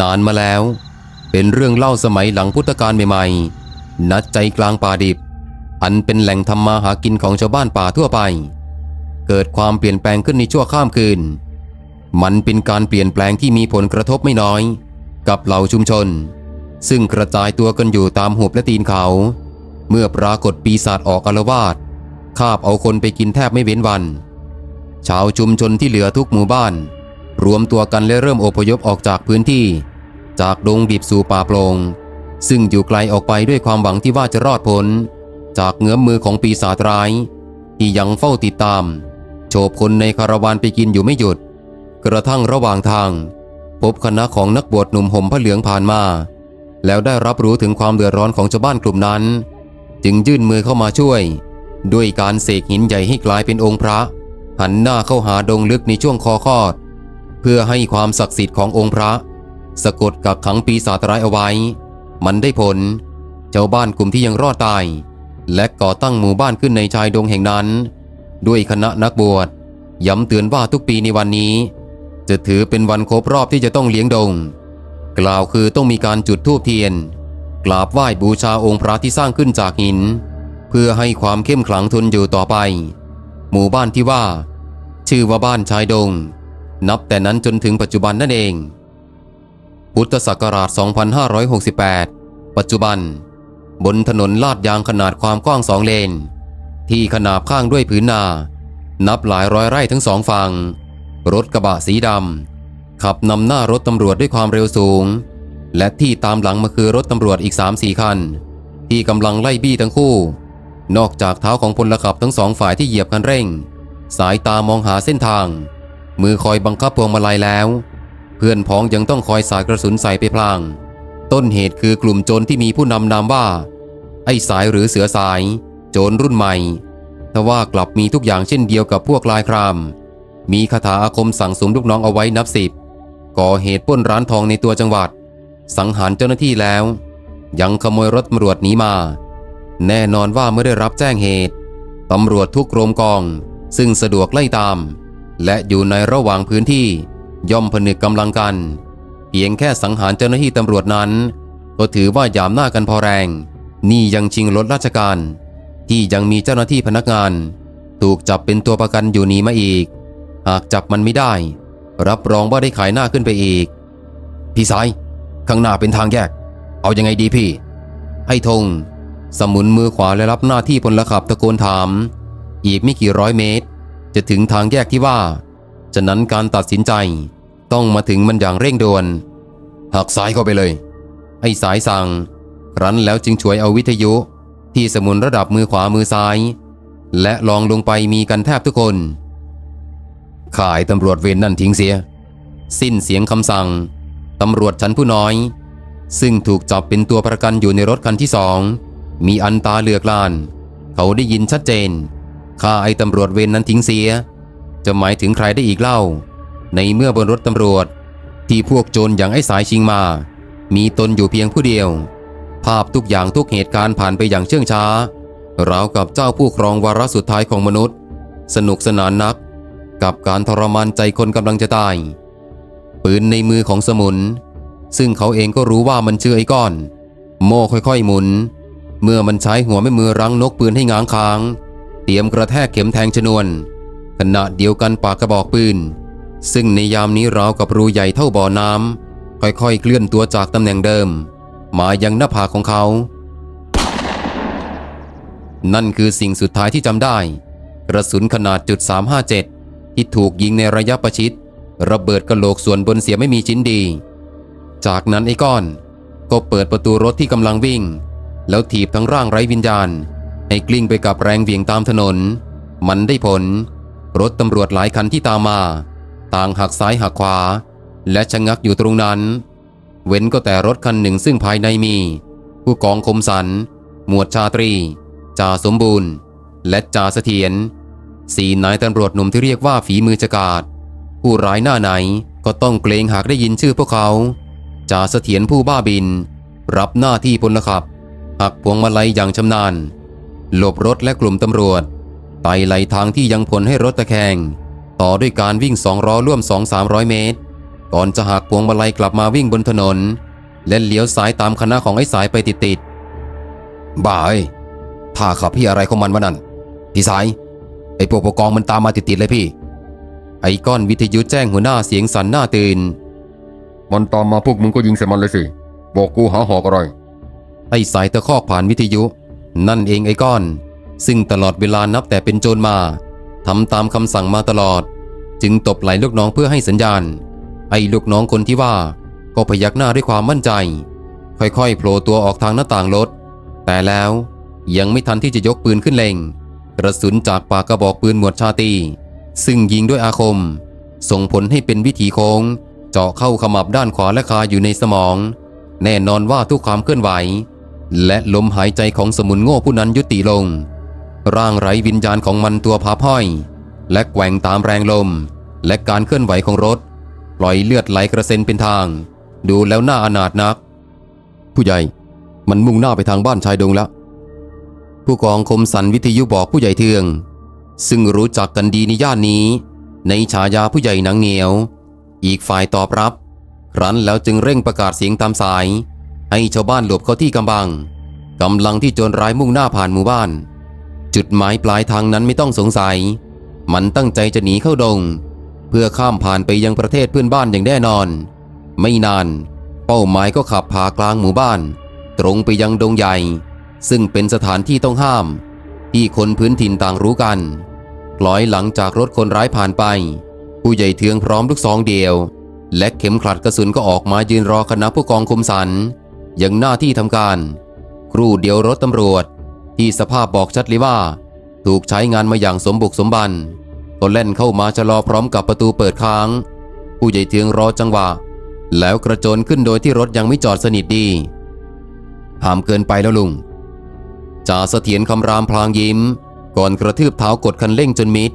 นานมาแล้ว เป็นเรื่องเล่าสมัยหลังพุทธกาลใหม่ๆนัดใจกลางป่าดิบ อันเป็นแหล่งทำมาหากินของชาวบ้านป่าทั่วไป เกิดความเปลี่ยนแปลงขึ้นในชั่วข้ามคืน มันเป็นการเปลี่ยนแปลงที่มีผลกระทบไม่น้อย กับเหล่าชุมชน ซึ่งกระจายตัวกันอยู่ตามหุบและตีนเขา เมื่อปรากฏปีศาจออกอาละวาดคาบเอาคนไปกินแทบไม่เว้นวัน ชาวชุมชนที่เหลือทุกหมู่บ้าน รวมตัวกันและเริ่มอพยพออกจากพื้นที่ จากดงดิบสู่ป่าโปลง่งซึ่งอยู่ไกลออกไปด้วยความหวังที่ว่าจะรอดพ้น จากเงื้อมมือของปีศาจร้าย ที่ยังเฝ้าติดตาม โฉบคนในคาราวานไปกินอยู่ไม่หยุด กระทั่งระหว่างทาง พบคณะของนักบวชหนุ่มห่มผ้าเหลืองผ่านมา แล้วได้รับรู้ถึงความเดือดร้อนของชาวบ้านกลุ่มนั้น จึงยื่นมือเข้ามาช่วย ด้วยการเสกหินใหญ่ให้กลายเป็นองค์พระ หันหน้าเข้าหาดงลึกในช่วงคอคอด เพื่อให้ความศักดิ์สิทธิ์ขององค์พระ สะกดกักขังปีศาจร้ายเอาไว้ มันได้ผล ชาวบ้านกลุ่มที่ยังรอดตาย และก่อตั้งหมู่บ้านขึ้นในชายดงแห่งนั้น ด้วยคณะนักบวชย้ำเตือนว่าทุกปีในวันนี้ จะถือเป็นวันครบรอบที่จะต้องเลี้ยงดง กล่าวคือต้องมีการจุดธูปเทียน กราบไหว้บูชาองค์พระที่สร้างขึ้นจากหิน เพื่อให้ความเข้มขลังทนอยู่ต่อไป หมู่บ้านที่ว่า ชื่อว่าบ้านชายดง นับแต่นั้นจนถึงปัจจุบันนั่นเอง พุทธศักราช 2568 ปัจจุบัน บนถนนลาดยางขนาดความกว้างสองเลน ที่ขนาบข้างด้วยผืนนา นับหลายร้อยไร่ทั้งสองฝั่ง รถกระบะสีดำขับนำหน้ารถตำรวจด้วยความเร็วสูง และที่ตามหลังมาคือรถตำรวจอีก 3-4 คัน ที่กำลังไล่บี้ทั้งคู่ นอกจากเท้าของพลขับทั้งสองฝ่ายที่เหยียบคันเร่ง สายตามองหาเส้นทาง มือคอยบังคับพวงมาลัยแล้ว เพื่อนพ้องยังต้องคอยสาดกระสุนใส่ไปพลาง ต้นเหตุคือกลุ่มโจรที่มีผู้นำนามว่า ไอ้สายหรือเสือสาย โจรรุ่นใหม่ทว่ากลับมีทุกอย่างเช่นเดียวกับพวกลายคราม มีคาถาอาคมสั่งสมลูกน้องเอาไว้นับสิบก่อเหตุปล้นร้านทองในตัวจังหวัด สังหารเจ้าหน้าที่แล้ว ยังขโมยรถตำรวจหนีมา แน่นอนว่าเมื่อได้รับแจ้งเหตุตำรวจทุกโรมกอง ซึ่งสะดวกไล่ตาม และอยู่ในระหว่างพื้นที่ ย่อมผนึกกำลังกัน เพียงแค่สังหารเจ้าหน้าที่ตำรวจนั้น ก็ถือว่ายามหน้ากันพอแรง นี่ยังชิงรถราชการ ที่ยังมีเจ้าหน้าที่พนักงาน ถูกจับเป็นตัวประกันอยู่หนีมาอีก หากจับมันไม่ได้ รับรองว่าได้ขายหน้าขึ้นไปอีก พี่สายข้างหน้าเป็นทางแยก เอายังไงดีพี่ ให้ธงสมุนมือขวาและรับหน้าที่พลขับตะโกนถาม อีกไม่กี่ร้อยเมตร จะถึงทางแยกที่ว่าะนั้นการตัดสินใจต้องมาถึงมันอย่างเร่งด่วนหักซ้ายเข้าไปเลยไอ้สายสั่ง ครั้นแล้วจึงช่วยเอาวิทยุ ที่สมุนระดับมือขวามือซ้าย และลองลงไปมีกันแทบทุกคน ขายตำรวจเวรนนั่นทิ้งเสีย สิ้นเสียงคำสั่ง ตำรวจชั้นผู้น้อย ซึ่งถูกจับเป็นตัวประกันอยู่ในรถคันที่สอง มีอันตาเหลือกลาน เขาได้ยินชัดเจนข้าไอ้ตำรวจเวรนนั้นทิ้งเสีย จะหมายถึงใครได้อีกเล่า ในเมื่อบนรถตำรวจ ที่พวกโจรอย่างไอ้สายชิงมา มีตนอยู่เพียงผู้เดียว ภาพทุกอย่างทุกเหตุการณ์ผ่านไปอย่างเชื่องช้าราวกับเจ้าผู้ครองวาระสุดท้ายของมนุษย์ สนุกสนานนัก กับการทรมานใจคนกำลังจะตาย ปืนในมือของสมุน ซึ่งเขาเองก็รู้ว่ามันชื่อไอ้ก้อน โม่ค่อยๆหมุน เมื่อมันใช้หัวแม่มือรั้งนกปืนให้ง้างค้าง เตรียมกระแทกเข็มแทงชนวน ขณะเดียวกันปากกระบอกปืน ซึ่งในยามนี้ราวกับรูใหญ่เท่าบ่อน้ำค่อยๆ เคลื่อนตัวจากตำแหน่งเดิม มายังหน้าผากของเขา นั่นคือสิ่งสุดท้ายที่จำได้ กระสุนขนาดจุด357 ที่ถูกยิงในระยะประชิด ระเบิดกระโหลกส่วนบนเสียไม่มีชิ้นดี จากนั้นไอ้ก้อน ก็เปิดประตูรถที่กำลังวิ่ง แล้วถีบทั้งร่างไร้วิญญาณ ให้กลิ้งไปกับแรงเวียงตามถนน มันได้ผล รถตำรวจหลายคันที่ตามมา ต่างหักซ้ายหักขวา และชะงักอยู่ตรงนั้น เว้นก็แต่รถคันหนึ่งซึ่งภายในมี ผู้กองคมสัน หมวดชาตรีจ่าสมบูรณ์ และจ่าเสถียรสี่นายตำรวจหนุ่มที่เรียกว่าฝีมือจกาดผู้ร้ายหน้าไหนก็ต้องเกรงหากได้ยินชื่อพวกเขาจ่าเสถียรผู้บ้าบิน รับหน้าที่พลขับหักพวงมาลัยอย่างชำนาญหลบรถและกลุ่มตำรวจ ไต่ไหลทางที่ยังผลให้รถตะแคง ต่อด้วยการวิ่งสองล้อร่วม 2-300 เมตร ก่อนจะหักพวงมาลัยกลับมาวิ่งบนถนน และเลี้ยวซ้ายตามคณะของไอ้สายไปติดๆบ้าเอ้ยถ้าขับพี่อะไรของมันวะนั่นพี่สาย ไอ้พวกปกองมันตามมาติดๆเลยพี่ ไอ้ก้อนวิทยุแจ้งหัวหน้าเสียงสั่นหน้าตื่นมันตามมาพวกมึงก็ยิงใส่มันเลยสิ บอกกูหาหอกอะไรไอ้สายตะคอกผ่านวิทยุ นั่นเองไอ้ก้อน ซึ่งตลอดเวลานับแต่เป็นโจรมาทำตามคำสั่งมาตลอด จึงตบไหล่ลูกน้องเพื่อให้สัญญาณ ไอ้ลูกน้องคนที่ว่า ก็พยักหน้าด้วยความมั่นใจ ค่อยๆโผล่ตัวออกทางหน้าต่างรถ แต่แล้วยังไม่ทันที่จะยกปืนขึ้นเล็ง กระสุนจากปากกระบอกปืนหมวดชาตี ซึ่งยิงด้วยอาคม ส่งผลให้เป็นวิถีโค้ง เจาะเข้าขมับด้านขวาและคาอยู่ในสมอง แน่นอนว่าทุกความเคลื่อนไหว และลมหายใจของสมุนโง่ผู้นั้นยุติลง ร่างไร้วิญญาณของมันตัวพาพ้อย และแกว่งตามแรงลม และการเคลื่อนไหวของรถ ปล่อยเลือดไหลกระเซ็นเป็นทาง ดูแล้วน่าอนาถนัก ผู้ใหญ่มันมุ่งหน้าไปทางบ้านชายดงแล้ว ผู้กองคมสันวิทยุบอกผู้ใหญ่เทือง ซึ่งรู้จักกันดีในย่านนี้ ในฉายาผู้ใหญ่หนังเหนียว อีกฝ่ายตอบรับ รั้นแล้วจึงเร่งประกาศเสียงตามสาย ให้ชาวบ้านหลบเข้าที่กำบังกำลังที่โจรร้ายมุ่งหน้าผ่านหมู่บ้าน จุดหมายปลายทางนั้นไม่ต้องสงสัย มันตั้งใจจะหนีเข้าดง เพื่อข้ามผ่านไปยังประเทศเพื่อนบ้านอย่างแน่นอน ไม่นาน เป้าหมายก็ขับผากลางหมู่บ้าน ตรงไปยังดงใหญ่ ซึ่งเป็นสถานที่ต้องห้าม ที่คนพื้นถิ่นต่างรู้กันปล่อยหลังจากรถคนร้ายผ่านไป ผู้ใหญ่เทืองพร้อมลูกซองเดียว และเข็มขัดกระสุนก็ออกมายืนรอคณะผู้กองคุมสันยังหน้าที่ทำการ ครู่เดียวรถตำรวจ ที่สภาพบอกชัดเลยว่า ถูกใช้งานมาอย่างสมบุกสมบันก็เล่นเข้ามาชะลอพร้อมกับประตูเปิดค้าง ผู้ใหญ่เทืองรอจังหวะ แล้วกระโจนขึ้นโดยที่รถยังไม่จอดสนิทดีห้ามเกินไปแล้วลุงจ่าเสถียรคำรามพลางยิ้ม ก่อนกระทืบเท้ากดคันเร่งจนมิด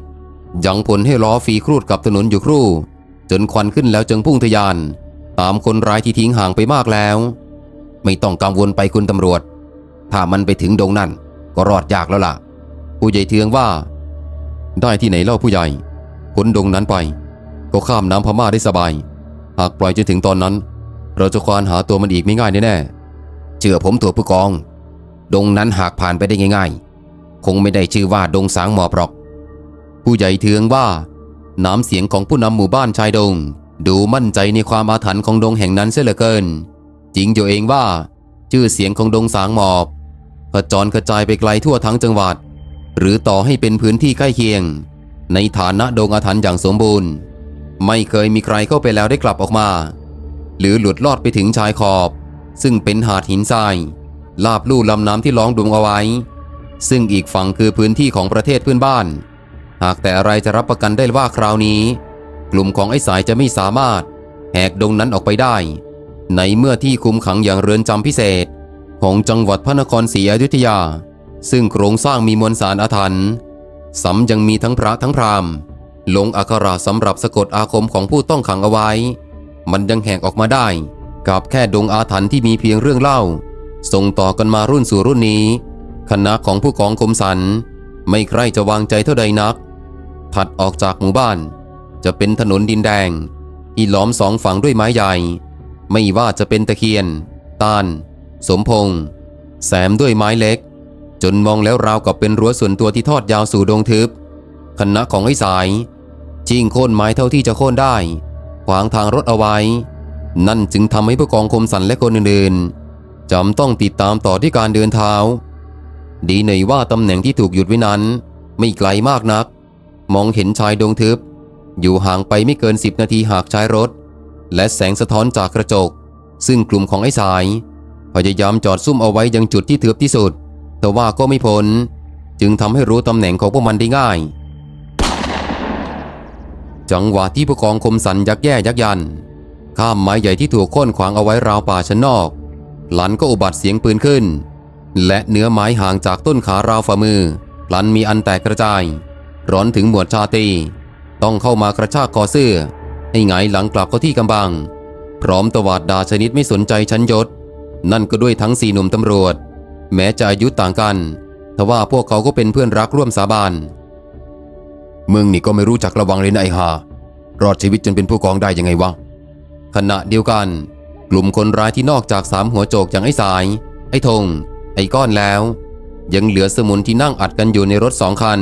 ยังผลให้ล้อฟีครูดกับถนนอยู่ครู่ จนควันขึ้นแล้วจึงพุ่งทะยาน ตามคนร้ายที่ทิ้งห่างไปมากแล้ว ไม่ต้องกังวลไปคุณตำรวจ ถ้ามันไปถึงดงนั่น ก็รอดยากแล้วล่ะ ผู้ใหญ่เทืองว่า ได้ที่ไหนเล่าผู้ใหญ่พ้นดงนั้นไป ก็ข้ามน้ำพม่าได้สบาย หากปล่อยจนถึงตอนนั้น เราจะควานหาตัวมันอีกไม่ง่ายแน่ๆเชื่อผมตัวผู้กอง ดงนั้นหากผ่านไปได้ง่าย ๆ คงไม่ได้ชื่อว่าดงสางหมอบหรอก ผู้ใหญ่เทืองว่า น้ำเสียงของผู้นำหมู่บ้านชายดง ดูมั่นใจในความอาถรรพ์ของดงแห่งนั้นเสียเหลือเกินจริงอยู่เองว่า ชื่อเสียงของดงสางหมอบ กระจรกระจายไปไกลทั่วทั้งจังหวัด หรือต่อให้เป็นพื้นที่ใกล้เคียง ในฐานะดงอาถรรพ์อย่างสมบูรณ์ ไม่เคยมีใครเข้าไปแล้วได้กลับออกมา หรือหลุดลอดไปถึงชายขอบ ซึ่งเป็นหาดหินทราย ลาบลู่ลำน้ำที่ล้องดุงเอาไว้ ซึ่งอีกฝั่งคือพื้นที่ของประเทศเพื่อนบ้าน หากแต่อะไรจะรับประกันได้ว่าคราวนี้ กลุ่มของไอ้สายจะไม่สามารถ แหกดงนั้นออกไปได้ ในเมื่อที่คุมขังอย่างเรือนจำพิเศษ ของจังหวัดพระนครศรีอยุธยา ซึ่งโครงสร้างมีมวลสารอาถรรพ์สำยังมีทั้งพระทั้งพราหมณ์ลงอักขระสำหรับสะกดอาคมของผู้ต้องขังเอาไว้ มันยังแหกออกมาได้กับแค่ดงอาถรรพ์ที่มีเพียงเรื่องเล่า ส่งต่อกันมารุ่นสู่รุ่นนี้ คณะของผู้กองคมสัน ไม่ใครจะวางใจเท่าใดนัก ถัดออกจากหมู่บ้าน จะเป็นถนนดินแดงที่ล้อมสองฝั่งด้วยไม้ใหญ่ ไม่ว่าจะเป็นตะเคียน ตาล สมพงษ์แสมด้วยไม้เล็ก จนมองแล้วราวกับเป็นรั้วส่วนตัวที่ทอดยาวสู่ดงทึบ คณะของไอ้สายจิ้งโค่นไม้เท่าที่จะโค่นได้ ขวางทางรถเอาไว้ นั่นจึงทำให้ผู้กองคมสันและคนอื่นๆจำต้องติดตามต่อที่การเดินเท้า ดีหน่อยว่าตำแหน่งที่ถูกหยุดไว้นั้น ไม่ไกลมากนัก มองเห็นชายดงทึบ อยู่ห่างไปไม่เกินสิบนาทีหากใช้รถ และแสงสะท้อนจากกระจก ซึ่งกลุ่มของไอ้สาย พยายามจอดซุ่มเอาไว้ยังจุดที่ทึบที่สุด แต่ว่าก็ไม่พ้นจึงทำให้รู้ตำแหน่งของพวกมันได้ง่าย จังหวะที่ผู้กองคมสันยักแย่ยักยัน ข้ามไม้ใหญ่ที่ถูกค่นขวางเอาไว้ราวป่าชั้นนอก หลันก็อุบัติเสียงปืนขึ้น และเนื้อไม้ห่างจากต้นขาราวฝ่ามือพลันมีอันแตกกระจาย ร้อนถึงหมวดชาตี ต้องเข้ามากระชากคอเสื้อ ให้หงายหลังกลับเข้าที่กำบัง พร้อมตวาดดาชนิดไม่สนใจชั้นยศ นั่นก็ด้วยทั้งสี่หนุ่มตำรวจ แม้จะอายุต่างกันทว่าพวกเขาก็เป็นเพื่อนรักร่วมสาบานมึงนี่ก็ไม่รู้จักระวังเลยนะไอ้ห่ารอดชีวิตจนเป็นผู้กองได้ยังไงวะขณะเดียวกัน กลุ่มคนร้ายที่นอกจากสามหัวโจกอย่างไอ้สาย ไอ้ธงไอ้ก้อนแล้ว ยังเหลือสมุนที่นั่งอัดกันอยู่ในรถสองคัน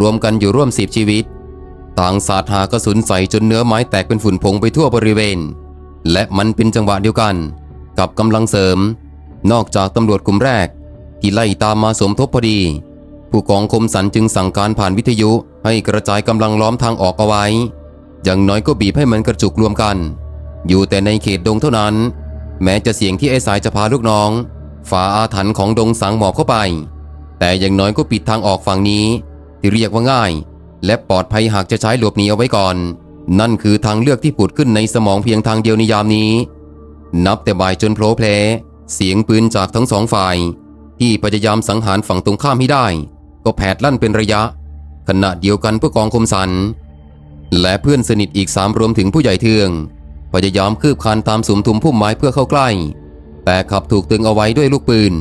รวมกันอยู่ร่วมสิบชีวิต ต่างสาดหากระสุนใส่จนเนื้อไม้แตกเป็นฝุ่นผงไปทั่วบริเวณ และมันเป็นจังหวะเดียวกัน กับกำลังเสริม นอกจากตำรวจกลุ่มแรก ที่ไล่ตามมาสมทบพอดี ผู้กองคมสันจึงสั่งการผ่านวิทยุให้กระจายกำลังล้อมทางออกเอาไว้ อย่างน้อยก็บีบให้มันกระจุกรวมกัน อยู่แต่ในเขตดงเท่านั้น แม้จะเสี่ยงที่ไอ้สายจะพาลูกน้อง ฝ่าอาถรรพ์ของดงสังหมอบเข้าไป แต่อย่างน้อยก็ปิดทางออกฝั่งนี้ที่เรียกว่าง่าย และปลอดภัยหากจะใช้หลบหนีเอาไว้ก่อน นั่นคือทางเลือกที่ผุดขึ้นในสมองเพียงทางเดียวในยามนี้ นับแต่บ่ายจนโผล่เพลเสียงปืนจากทั้งสองฝ่าย ที่พยายามสังหารฝั่งตรงข้ามให้ได้ ก็แผดลั่นเป็นระยะ ขณะเดียวกันผู้กองคมสัน และเพื่อนสนิทอีกสามรวมถึงผู้ใหญ่เทือง พยายามคืบคลานตามสุมทุมพุ่มไม้เพื่อเข้าใกล้ แต่ขับถูกตึงเอาไว้ด้วยลูกปืน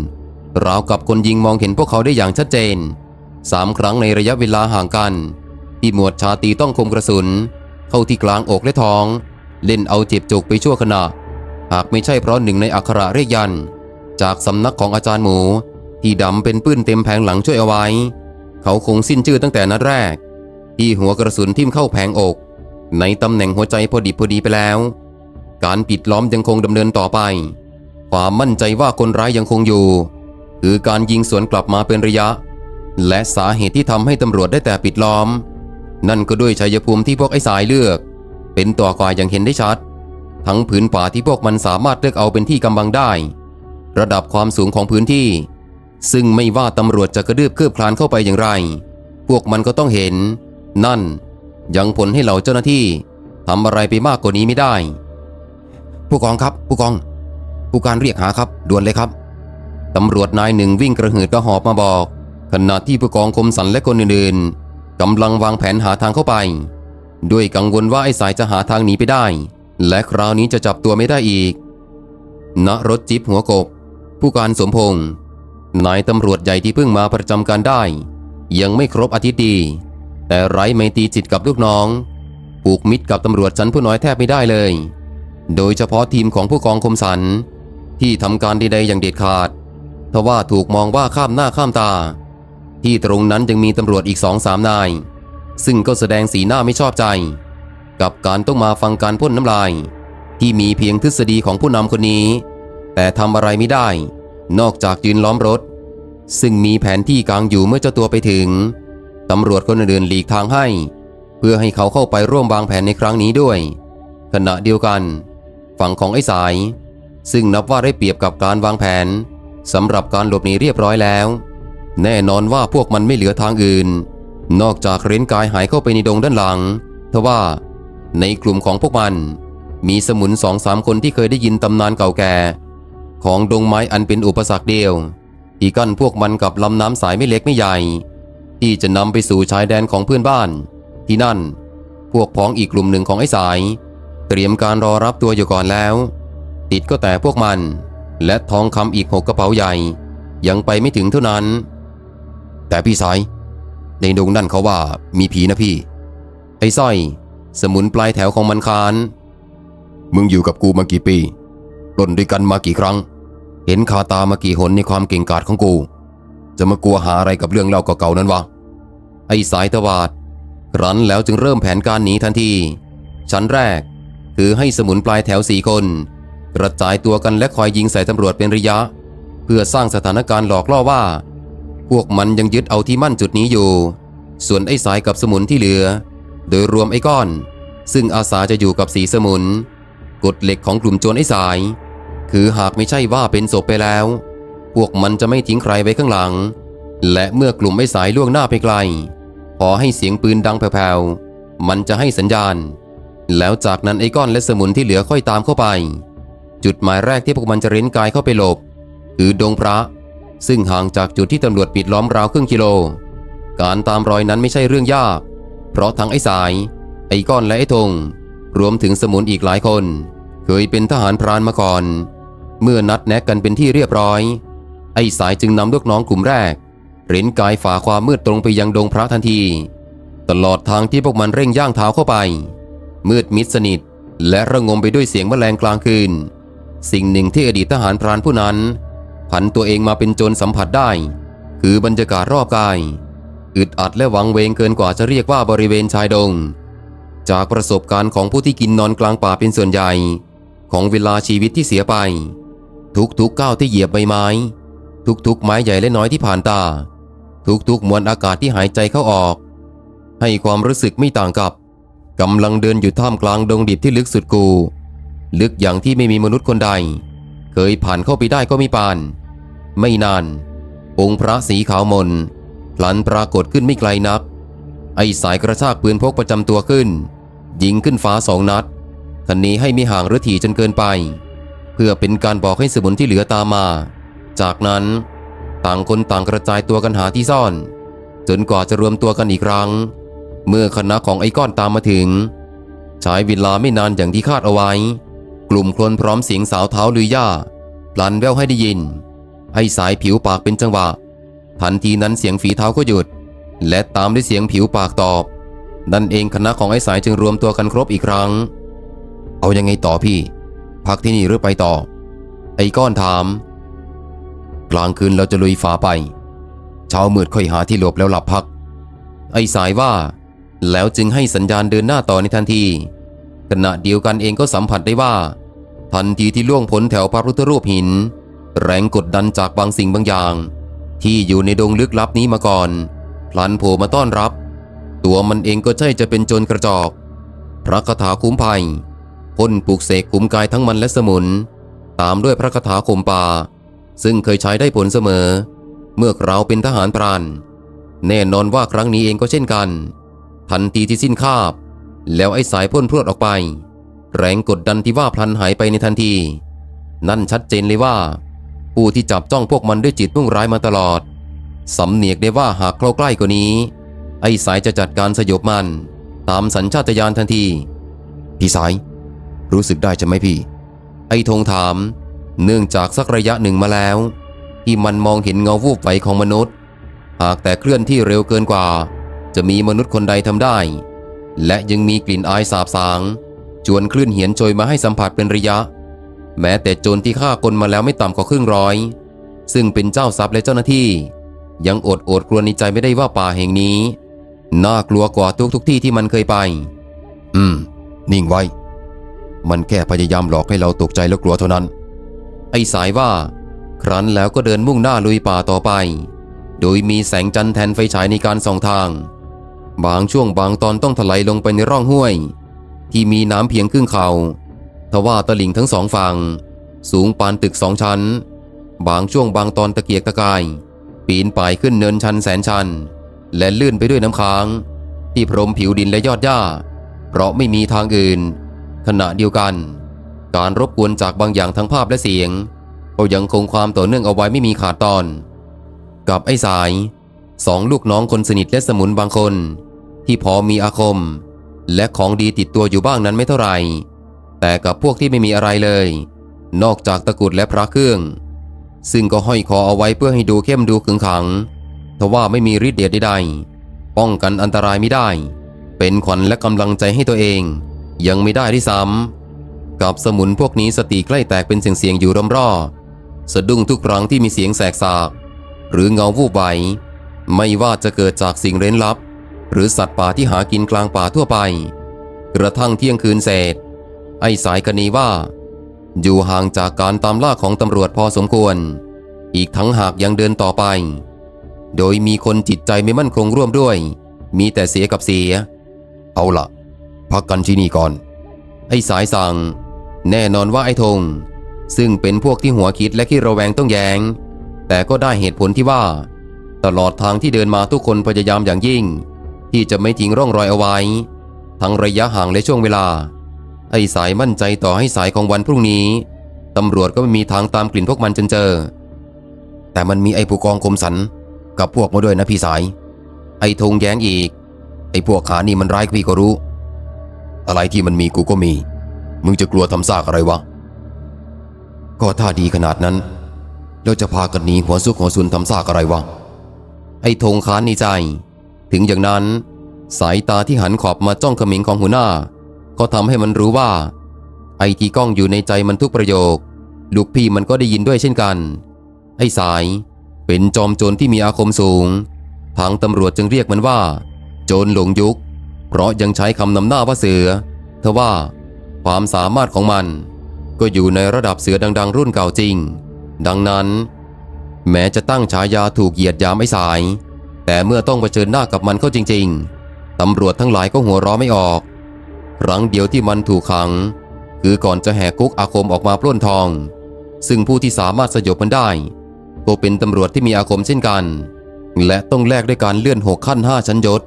ราวกับคนยิงมองเห็นพวกเขาได้อย่างชัดเจนสามครั้งในระยะเวลาห่างกัน ที่หมวดชาตีต้องคมกระสุน เข้าที่กลางอกและท้อง เล่นเอาเจ็บจุกไปชั่วขณะ หากไม่ใช่เพราะหนึ่งในอักขระเรียกยัน จากสำนักของอาจารย์หมู ที่ดำเป็นปื้นเต็มแผงหลังช่วยเอาไว้ เขาคงสิ้นชื่อตั้งแต่นัดแรก ที่หัวกระสุนทิ่มเข้าแผงอก ในตำแหน่งหัวใจพอดิบพอดีไปแล้ว การปิดล้อมยังคงดำเนินต่อไป ความมั่นใจว่าคนร้ายยังคงอยู่ คือการยิงสวนกลับมาเป็นระยะ และสาเหตุที่ทำให้ตำรวจได้แต่ปิดล้อม นั่นก็ด้วยชัยภูมิที่พวกไอ้สายเลือก เป็นตัวกว่าอย่างเห็นได้ชัด ทั้งผืนป่าที่พวกมันสามารถเลือกเอาเป็นที่กำบังได้ ระดับความสูงของพื้นที่ ซึ่งไม่ว่าตำรวจจะกระดืบเคลือบคลานเข้าไปอย่างไร พวกมันก็ต้องเห็น นั่น ยังผลให้เหล่าเจ้าหน้าที่ทำอะไรไปมากกว่านี้ไม่ได้ ผู้กองครับ ผู้กอง ผู้การเรียกหาครับด่วนเลยครับตำรวจนายหนึ่งวิ่งกระหืดกระหอบมาบอก ขณะที่ผู้กองคมสันและคนอื่นๆกำลังวางแผนหาทางเข้าไป ด้วยกังวลว่าไอ้สายจะหาทางหนีไปได้ และคราวนี้จะจับตัวไม่ได้อีก ณรถจิ๊บหัวกบ ผู้การสมพงษ์นายตำรวจใหญ่ที่เพิ่งมาประจำการได้ ยังไม่ครบอาทิตย์ดี แต่ไร้ไมตรีจิตกับลูกน้องผูกมิตรกับตำรวจชั้นผู้น้อยแทบไม่ได้เลย โดยเฉพาะทีมของผู้กองคมสัน ที่ทำการใดๆอย่างเด็ดขาดทว่าถูกมองว่าข้ามหน้าข้ามตา ที่ตรงนั้นยังมีตำรวจอีกสองสามนาย ซึ่งก็แสดงสีหน้าไม่ชอบใจ กับการต้องมาฟังการพ่นน้ำลาย ที่มีเพียงทฤษฎีของผู้นำคนนี้ แต่ทำอะไรไม่ได้ นอกจากยืนล้อมรถ ซึ่งมีแผนที่กลางอยู่เมื่อเจ้าตัวไปถึงตำรวจคนอื่นหลีกทางให้ เพื่อให้เขาเข้าไปร่วมวางแผนในครั้งนี้ด้วย ขณะเดียวกัน ฝั่งของไอ้สาย ซึ่งนับว่าได้เปรียบกับการวางแผนสำหรับการหลบหนีเรียบร้อยแล้ว แน่นอนว่าพวกมันไม่เหลือทางอื่น นอกจากเร้นกายหายเข้าไปในดงด้านหลังทว่า ในกลุ่มของพวกมัน มีสมุนสองสามคนที่เคยได้ยินตำนานเก่าแก่ ของดงไม้อันเป็นอุปสรรคเดียว ที่กั้นพวกมันกับลำน้ำสายไม่เล็กไม่ใหญ่ ที่จะนำไปสู่ชายแดนของเพื่อนบ้าน ที่นั่น พวกพ้องอีกกลุ่มหนึ่งของไอ้สาย เตรียมการรอรับตัวอยู่ก่อนแล้ว ติดก็แต่พวกมัน และทองคำอีกหกกระเป๋าใหญ่ ยังไปไม่ถึงเท่านั้น แต่พี่สายในดงนั่นเขาว่ามีผีนะพี่ ไอ้สร้อย สมุนปลายแถวของมันคาน มึงอยู่กับกูมากี่ปีปล้นด้วยกันมากี่ครั้ง เห็นคาตามากี่หนในความเก่งกาจของกู จะมากลัวหาอะไรกับเรื่องเล่าเก่าๆนั้นวะ ไอ้สายตวาด รันแล้วจึงเริ่มแผนการหนีทันที ชั้นแรก คือให้สมุนปลายแถวสี่คนกระจายตัวกันและคอยยิงใส่ตำรวจเป็นระยะ เพื่อสร้างสถานการณ์หลอกล่อว่า พวกมันยังยึดเอาที่มั่นจุดนี้อยู่ ส่วนไอ้สายกับสมุนที่เหลือ โดยรวมไอ้ก้อน ซึ่งอาสาจะอยู่กับสีสมุน กฎเหล็กของกลุ่มโจรไอ้สาย คือหากไม่ใช่ว่าเป็นศพไปแล้ว พวกมันจะไม่ทิ้งใครไว้ข้างหลัง และเมื่อกลุ่มไอ้สายล่วงหน้าไปไกลพอให้เสียงปืนดังแผ่วๆ มันจะให้สัญญาณ แล้วจากนั้นไอ้ก้อนและสมุนที่เหลือค่อยตามเข้าไป จุดหมายแรกที่พวกมันจะเร้นกายเข้าไปหลบ คือดงพระ ซึ่งห่างจากจุดที่ตำรวจปิดล้อมราวครึ่งกิโล การตามรอยนั้นไม่ใช่เรื่องยาก เพราะทั้งไอ้สาย ไอ้ก้อนและไอ้ธง รวมถึงสมุนอีกหลายคน เคยเป็นทหารพรานมาก่อน เมื่อนัดแนะกันเป็นที่เรียบร้อย ไอ้สายจึงนำลูกน้องกลุ่มแรกเร้นกายฝ่าความมืดตรงไปยังดงพระทันที ตลอดทางที่พวกมันเร่งย่างเท้าเข้าไป มืดมิดสนิท และระงมไปด้วยเสียงแมลงกลางคืน สิ่งหนึ่งที่อดีตทหารพรานผู้นั้น ผันตัวเองมาเป็นโจรสัมผัสได้ คือบรรยากาศรอบกาย อึดอัดและหวังเวงเกินกว่าจะเรียกว่าบริเวณชายดง จากประสบการณ์ของผู้ที่กินนอนกลางป่าเป็นส่วนใหญ่ ของเวลาชีวิตที่เสียไป ทุกๆก้าวที่เหยียบใบไม้ ทุกๆไม้ใหญ่และน้อยที่ผ่านตา ทุกๆมวลอากาศที่หายใจเข้าออก ให้ความรู้สึกไม่ต่างกับกำลังเดินอยู่ท่ามกลางดงดิบที่ลึกสุดกู ลึกอย่างที่ไม่มีมนุษย์คนใด เคยผ่านเข้าไปได้ก็ไม่ปาน ไม่นาน องค์พระสีขาวมน พลันปรากฏขึ้นไม่ไกลนัก ไอ้สายกระชากปืนพกประจำตัวขึ้น ยิงขึ้นฟ้าสองนัดทันนี้ให้มีห่างหรือถี่จนเกินไป เพื่อเป็นการบอกให้สมุนที่เหลือตามมา จากนั้นต่างคนต่างกระจายตัวกันหาที่ซ่อน จนกว่าจะรวมตัวกันอีกครั้ง เมื่อคณะของไอ้ก้อนตามมาถึงใช้เวลาไม่นานอย่างที่คาดเอาไว้ กลุ่มคนพร้อมเสียงสาวเท้าลือย่า พลันแววให้ได้ยิน ให้สายผิวปากเป็นจังหวะ ทันทีนั้นเสียงฝีเท้าก็หยุด และตามด้วยเสียงผิวปากตอบ นั่นเองคณะของไอ้สายจึงรวมตัวกันครบอีกครั้ง เอายังไงต่อพี่ พักที่นี่หรือไปต่อ ไอ้ก้อนถาม กลางคืนเราจะลุยฝาไป เช้ามืดค่อยหาที่หลบแล้วหลับพัก ไอ้สายว่า แล้วจึงให้สัญญาณเดินหน้าต่อในทันที ขณะเดียวกันเองก็สัมผัสได้ว่า ทันทีที่ล่วงพ้นแถวพระพุทธรูปหิน แรงกดดันจากบางสิ่งบางอย่าง ที่อยู่ในดงลึกลับนี้มาก่อน พลันโผล่มาต้อนรับ ตัวมันเองก็ใช่จะเป็นโจรกระจอก พระคาถาคุ้มภัยพ่นปลุกเสกคุ้มกายทั้งมันและสมุน ตามด้วยพระคาถาข่มป่า ซึ่งเคยใช้ได้ผลเสมอ เมื่อเราเป็นทหารพรานแน่นอนว่าครั้งนี้เองก็เช่นกัน ทันทีที่สิ้นคาบ แล้วไอ้สายพ่นพรวดออกไป แรงกดดันที่ว่าพลันหายไปในทันที นั่นชัดเจนเลยว่า ผู้ที่จับจ้องพวกมันด้วยจิตมุ่งร้ายมาตลอด สำเนียกได้ว่าหากเข้าใกล้กว่านี้ ไอ้สายจะจัดการสยบมัน ตามสัญชาตญาณทันที พี่สาย รู้สึกได้ใช่ไหมพี่ ไอ้ธงถาม เนื่องจากสักระยะหนึ่งมาแล้ว ที่มันมองเห็นเงาวูบไหวของมนุษย์ หากแต่เคลื่อนที่เร็วเกินกว่า จะมีมนุษย์คนใดทำได้ และยังมีกลิ่นอายสาบสาง จวนคลื่นเหียนโจยมาให้สัมผัสเป็นระยะ แม้แต่โจรที่ฆ่าคนมาแล้วไม่ต่ำกว่าครึ่งร้อย ซึ่งเป็นเจ้าทรัพย์และเจ้าหน้าที่ ยังอดโอดกลัวในใจไม่ได้ว่าป่าแห่งนี้ น่ากลัวกว่าทุกทุกที่ที่มันเคยไป อืม นิ่งไว้ มันแค่พยายามหลอกให้เราตกใจและกลัวเท่านั้น ไอ้สายว่า ครั้นแล้วก็เดินมุ่งหน้าลุยป่าต่อไป โดยมีแสงจันทร์แทนไฟฉายในการส่องทาง บางช่วงบางตอนต้องถลายลงไปในร่องห้วย ที่มีน้ำเพียงครึ่งเขา่า ทว่าตลิ่งทั้งสองฝั่ง สูงปานตึกสองชั้น บางช่วงบางตอนตะเกียกตะกาย ปีนป่ายขึ้นเนินชันแสนชัน และลื่นไปด้วยน้ำค้าง ที่พรมผิวดินและยอดหญ้า เพราะไม่มีทางอื่น ขณะเดียวกัน การรบกวนจากบางอย่างทั้งภาพและเสียง ก็ยังคงความต่อเนื่องเอาไว้ไม่มีขาดตอน กับไอ้สายสองลูกน้องคนสนิทและสมุนบางคน ที่พอมีอาคม และของดีติดตัวอยู่บ้างนั้นไม่เท่าไหร่ แต่กับพวกที่ไม่มีอะไรเลย นอกจากตะกุดและพระเครื่อง ซึ่งก็ห้อยคอเอาไว้เพื่อให้ดูเข้มดูขึงขังทว่าไม่มีฤทธิ์เดชใดๆป้องกันอันตรายไม่ได้ เป็นขวัญและกำลังใจให้ตัวเอง ยังไม่ได้ที่ซ้ำกับสมุนพวกนี้สติใกล้แตกเป็นเสียงๆอยู่รำรอสะดุ้งทุกครั้งที่มีเสียงแสกสากหรือเงาวูบไหวไม่ว่าจะเกิดจากสิ่งเร้นลับ หรือสัตว์ป่าที่หากินกลางป่าทั่วไป กระทั่งเที่ยงคืนเศษ ไอ้สายกนีว่า อยู่ห่างจากการตามล่าของตำรวจพอสมควร อีกทั้งหากยังเดินต่อไป โดยมีคนจิตใจไม่มั่นคงร่วมด้วย มีแต่เสียกับเสีย เอาละพักกันที่นี่ก่อน ไอ้สายสั่ง แน่นอนว่าไอ้ธง ซึ่งเป็นพวกที่หัวคิดและขี้ระแวงต้องแยง แต่ก็ได้เหตุผลที่ว่า ตลอดทางที่เดินมาทุกคนพยายามอย่างยิ่ง ที่จะไม่ทิ้งร่องรอยเอาไว้ ทั้งระยะห่างและช่วงเวลา ไอ้สายมั่นใจต่อให้สายของวันพรุ่งนี้ตำรวจก็ไม่มีทางตามกลิ่นพวกมันจนเจอ แต่มันมีไอ้ผู้กองคมสันกับพวกมาด้วยนะพี่สาย ไอ้ธงแย้งอีก ไอ้พวกขานี่มันร้ายพี่ก็รู้ อะไรที่มันมีกูก็มี มึงจะกลัวทำซากอะไรวะ ก็ท่าดีขนาดนั้นเราจะพากันหนีหัวซุกหัวซุนทำซากอะไรวะ ไอ้ธงค้านในใจ ถึงอย่างนั้น สายตาที่หันขอบมาจ้องขมิงของหัวหน้า ก็ทำให้มันรู้ว่า ไอที่กล้องอยู่ในใจมันทุกประโยค ลูกพี่มันก็ได้ยินด้วยเช่นกัน ไอ้สายเป็นจอมโจรที่มีอาคมสูง ทางตำรวจจึงเรียกมันว่า โจรหลงยุค เพราะยังใช้คำนำหน้าว่าเสือเทว่า ความสามารถของมัน ก็อยู่ในระดับเสือดัง ๆ รุ่นเก่าจริง ดังนั้น แม้จะตั้งฉายาถูกเหยียดยามไอ้สาย แต่เมื่อต้องเผชิญหน้ากับมันเข้าจริง ๆตำรวจทั้งหลายก็หัวเราะไม่ออก ครั้งเดียวที่มันถูกขัง คือก่อนจะแหกคุกอาคมออกมาปล้นทอง ซึ่งผู้ที่สามารถสยบมันได้ก็เป็นตำรวจที่มีอาคมเช่นกัน และต้องแลกด้วยการเลื่อนหกขั้นห้าชั้นยศ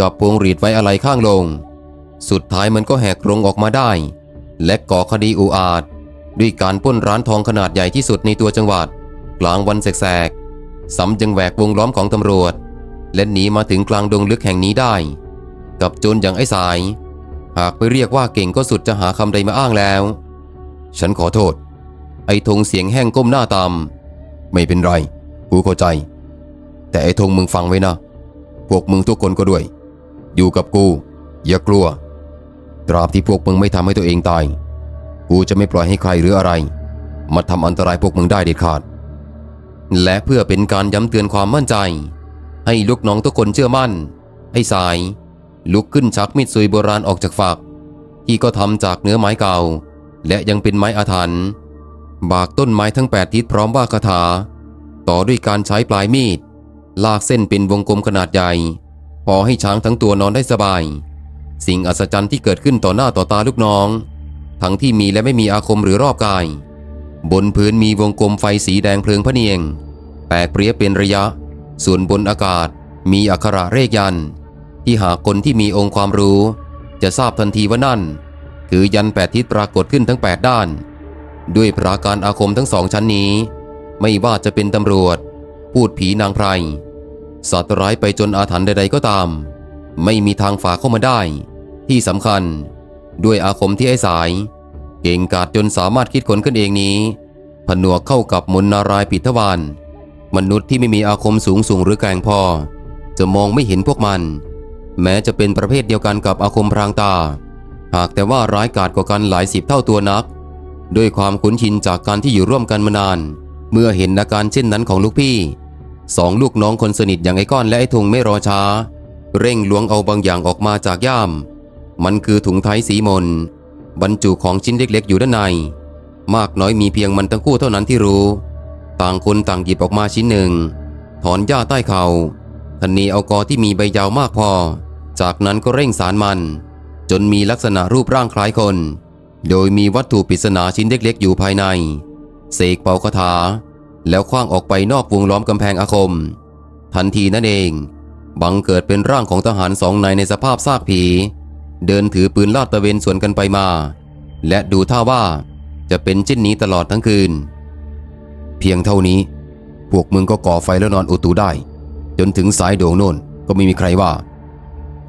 กับพวงหรีดไว้อะไรข้างลง สุดท้ายมันก็แหกกรงออกมาได้ และก่อคดีอุอาจ ด้วยการปล้นร้านทองขนาดใหญ่ที่สุดในตัวจังหวัด กลางวันแสกๆซ้ำยังแหวกวงล้อมของตำรวจ และหนีมาถึงกลางดงลึกแห่งนี้ได้ กับโจรอย่างไอ้สาย หากไปเรียกว่าเก่งก็สุดจะหาคำใดมาอ้างแล้ว ฉันขอโทษ ไอ้ธงเสียงแห้งก้มหน้าตามไม่เป็นไร กูเข้าใจ แต่ไอ้ธงมึงฟังไว้นะ พวกมึงทุกคนก็ด้วย อยู่กับกู อย่ากลัว ตราบที่พวกมึงไม่ทำให้ตัวเองตาย กูจะไม่ปล่อยให้ใครหรืออะไร มาทำอันตรายพวกมึงได้เด็ดขาด และเพื่อเป็นการย้ำเตือนความมั่นใจ ให้ลูกน้องทุกคนเชื่อมั่น ให้สาย ลุกขึ้นชักมีดซุยโบราณออกจากฝัก ที่ก็ทำจากเนื้อไม้เก่า และยังเป็นไม้อาถรรพ์บากต้นไม้ทั้งแปดทิศพร้อมว่าคาถา ต่อด้วยการใช้ปลายมีด ลากเส้นเป็นวงกลมขนาดใหญ่ พอให้ช้างทั้งตัวนอนได้สบาย สิ่งอัศจรรย์ที่เกิดขึ้นต่อหน้าต่อตาลูกน้อง ทั้งที่มีและไม่มีอาคมหรือรอบกาย บนพื้นมีวงกลมไฟสีแดงเพลิงพระเนียงแตกเปรียบเป็นระยะ ส่วนบนอากาศมีอักขระเลขยันต์ ที่หากคนที่มีองค์ความรู้ จะทราบทันทีว่านั่น คือยันแปดทิศปรากฏขึ้นทั้งแปดด้าน ด้วยปราการอาคมทั้งสองชั้นนี้ ไม่ว่าจะเป็นตำรวจ พูดผีนางไพรสัตว์ร้ายไปจนอาถรรพ์ใด ๆก็ตาม ไม่มีทางฝ่าเข้ามาได้ ที่สำคัญ ด้วยอาคมที่ไอ้สาย เก่งกาจจนสามารถคิดค้นขึ้นเองนี้ ผนวกเข้ากับมนนารายปิทวานมนุษย์ที่ไม่มีอาคมสูงสูงหรือแกร่งพอ จะมองไม่เห็นพวกมัน แม้จะเป็นประเภทเดียวกันกับอาคมพรางตา หากแต่ว่าร้ายกาจกว่ากันหลายสิบเท่าตัวนัก ด้วยความคุ้นชินจากการที่อยู่ร่วมกันมานาน เมื่อเห็นอาการเช่นนั้นของลูกพี่สองลูกน้องคนสนิทอย่างไอ้ก้อนและไอ้ทงไม่รอช้า เร่งล้วงเอาบางอย่างออกมาจากย่าม มันคือถุงไทยสีมน บรรจุของชิ้นเล็กๆ อยู่ด้านใน มากน้อยมีเพียงมันทั้งคู่เท่านั้นที่รู้ ต่างคนต่างหยิบออกมาชิ้นหนึ่ง ถอนหญ้าใต้เขา่า ทันนีเอากอที่มีใบยาวมากพอ จากนั้นก็เร่งสารมัน จนมีลักษณะรูปร่างคล้ายคน โดยมีวัตถุปริศนาชิ้นเล็กๆอยู่ภายใน เสกเป่าคาถา แล้วคว้างออกไปนอกวงล้อมกำแพงอาคม ทันทีนั่นเอง บังเกิดเป็นร่างของทหารสองนายในสภาพซากผี เดินถือปืนลาดตะเวนสวนกันไปมา และดูท่าว่าจะเป็นเช่นนี้ตลอดทั้งคืน เพียงเท่านี้ พวกมึงก็ก่อไฟแล้วนอนอุตูได้ จนถึงสายโด่งโน่นก็ไม่มีใครว่า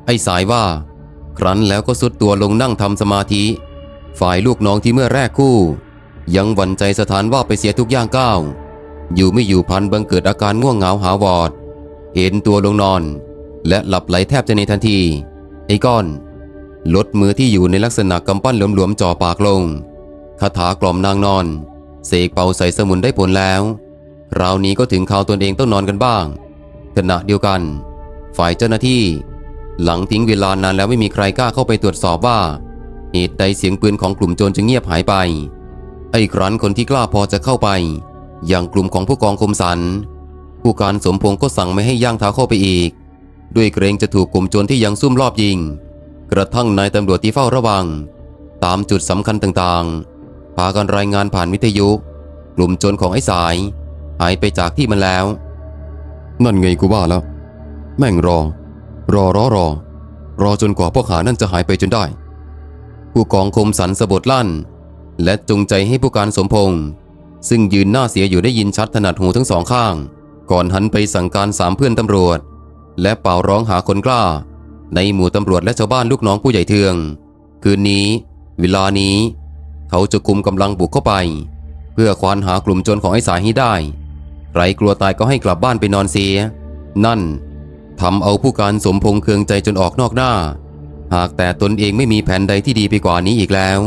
ไอ้สายว่า ครั้นแล้วก็สุดตัวลงนั่งทำสมาธิ ฝ่ายลูกน้องที่เมื่อแรกคู่ ยังหวั่นใจสถานว่าไปเสียทุกย่างก้าวอยู่ไม่อยู่พันบังเกิดอาการง่วงเหงาหาวอด เห็นตัวลงนอน และหลับไหลแทบจะในทันที ไอ้ก้อน ลดมือที่อยู่ในลักษณะกำปั้นหลวมๆจ่อปากลงคาถากล่อมนางนอน เสกเป่าใส่สมุนได้ผลแล้วคราวนี้ก็ถึงข่าวตนเองต้องนอนกันบ้าง ขณะเดียวกัน ฝ่ายเจ้าหน้าที่ หลังทิ้งเวลานานแล้วไม่มีใครกล้าเข้าไปตรวจสอบว่า เหตุใดเสียงปืนของกลุ่มโจรจึงเงียบหายไป ไอ้ครั้นคนที่กล้าพอจะเข้าไป อย่างกลุ่มของผู้กองคมสัน ผู้การสมพงศ์ก็สั่งไม่ให้ย่างเท้าเข้าไปอีก ด้วยเกรงจะถูกกลุ่มโจรที่ยังซุ่มรอบยิง กระทั่งนายตำรวจที่เฝ้าระวัง ตามจุดสำคัญต่างๆพากันรายงานผ่านวิทยุ กลุ่มโจรของไอ้สาย หายไปจากที่มันแล้ว นั่นไงกูว่าแล้ว แม่งรอ รอรอรอ รอจนกว่าพวกหานั่นจะหายไปจนได้ ผู้กองคมสันสะบดลั่น และจงใจให้ผู้การสมพงษ์ซึ่งยืนหน้าเสียอยู่ได้ยินชัดถนัดหูทั้งสองข้าง ก่อนหันไปสั่งการสามเพื่อนตำรวจ และเป่าร้องหาคนกล้า ในหมู่ตำรวจและชาวบ้านลูกน้องผู้ใหญ่เทือง คืนนี้ เวลานี้ เขาจะกุมกำลังบุกเข้าไป เพื่อควานหากลุ่มโจรของไอ้สายให้ได้ ใครกลัวตายก็ให้กลับบ้านไปนอนเสีย นั่นทำเอาผู้การสมพงษ์เคืองใจจนออกนอกหน้า หากแต่ตนเองไม่มีแผนใดที่ดีไปกว่านี้อีกแล้ว